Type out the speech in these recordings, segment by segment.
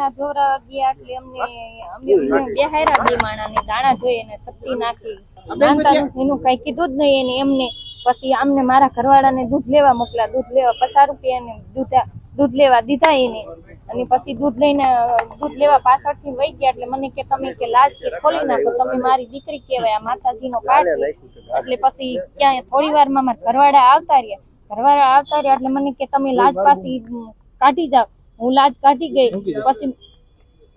દાણા જોરા ગયા એટલે અમને અમે બેહાયરા બે માણાને દાણા જોઈએ અને શક્તિ નાખી. એનું કઈ કીધું જ નહીં એને એમને. પછી અમને મારા ઘરવાળાને દૂધ લેવા મોકલા દૂધ લેવા પચાસ રૂપિયા દૂધ દૂધ લેવા દીધા એને. અને પછી દૂધ લઈને દૂધ લેવા પાછળથી વહી ગયા એટલે મને કે તમે કે લાજ કે ખોલી નાખો તમે મારી દીકરી કહેવાય આ માતાજીનો પાઠ છે. એટલે પછી ક્યાંય થોડી વારમાં મારા ઘરવાળા આવતા રહ્યા. ઘરવાળા આવતા રહ્યા એટલે મને કે તમે લાજ પાછી કાઢી જાઓ. હું લાજ કાઢી ગઈ. પછી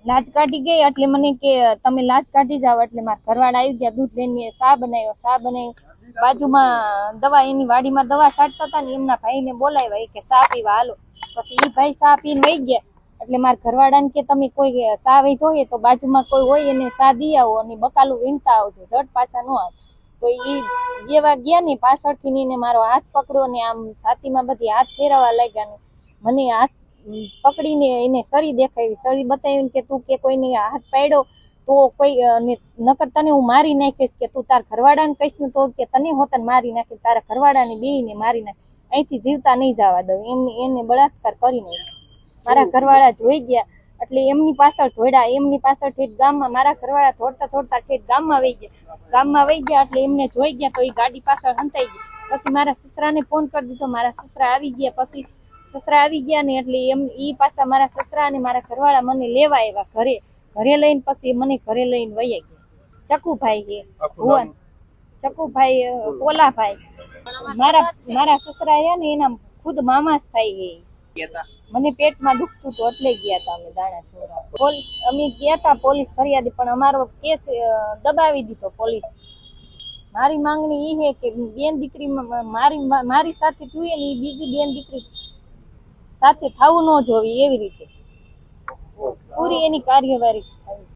લાજ કાઢી ગઈ એટલે મને કે તમે લાજ કાઢી જાઓ. એટલે મારા ઘરવાળા આવી ગયા દૂધ લઈને ચા બનાવ્યો ચા બનાવ્યો બાજુમાં દવા એની વાડીમાં દવા છાંટતા હતા ને એમના ભાઈને બોલાવ્યા કે ચા પીવા હાલો. પછી એ ભાઈ ચા પીને વહી ગયા. એટલે મારા ઘરવાળાને કે તમે કોઈ ચા વહીતો હોય તો બાજુમાં કોઈ હોય એને સા દી આવો અને બકાલું વીણતા આવજો ઝટ પાછા ન આવે. તો એ જેવા ગયા ને પાછળથી ને મારો હાથ પકડ્યો ને આમ છાતીમાં બધી હાથ ફેરવવા લાગ્યા ને મને હાથ પકડીને એને સરી દેખાવી સરી બતાવીને કે તું કે કોઈને હાથ પાડ્યો, તો કોઈ નકર તને હું મારી નાખીશ કે તું તારા ઘરવાળાને કહીશ ને તો કે તને હોતન મારી નાખીશ, તારા ઘરવાળાને બેને મારી નાખીશ. અહીંથી જીવતા નહીં જવા દઉં. એમને એને બળાત્કાર કરી નાખ્યો. મારા ઘરવાળા જોઈ ગયા, એટલે એમની પાછળ ધોડ્યા એમની પાછળ ઠેઠ ગામમાં, મારા ઘરવાળા થોડતા થોડતા ઠેઠ ગામમાં વહી ગયા. ગામમાં વહી ગયા એટલે એમને જોઈ ગયા તો એ ગાડી પાછળ હંતાઈ ગઈ. પછી મારા સસરાને ફોન કરી દીધો. મારા સસરા આવી ગયા. પછી સસરા આવી ગયા ને એટલે એમ ઈ પાછા મારા સસરા અને મારા ઘરવાળા મને લેવા આવ્યા ઘરે. ઘરે લઈને પછી મને ઘરે લઈને વહી ગયા. ચકુભાઈ છે. ભુવન. ચકુભાઈ ઓલાભાઈ મારા મારા સસરા રહ્યા ને એના ખુદ મામા જ થાય છે. મને પેટમાં દુખતું હતું એટલે ગયા હતા અમે દાણા ચોરા અમે ગયા હતા પોલીસ ફરિયાદ પણ અમારો કેસ દબાવી દીધો પોલીસ. મારી માંગણી એ છે કે બેન દીકરી મારી મારી સાથે થયું ને એ બીજી બેન દીકરી સાથે થવું ન જોવી એવી રીતે. પૂરી એની કાર્યવાહી થાય.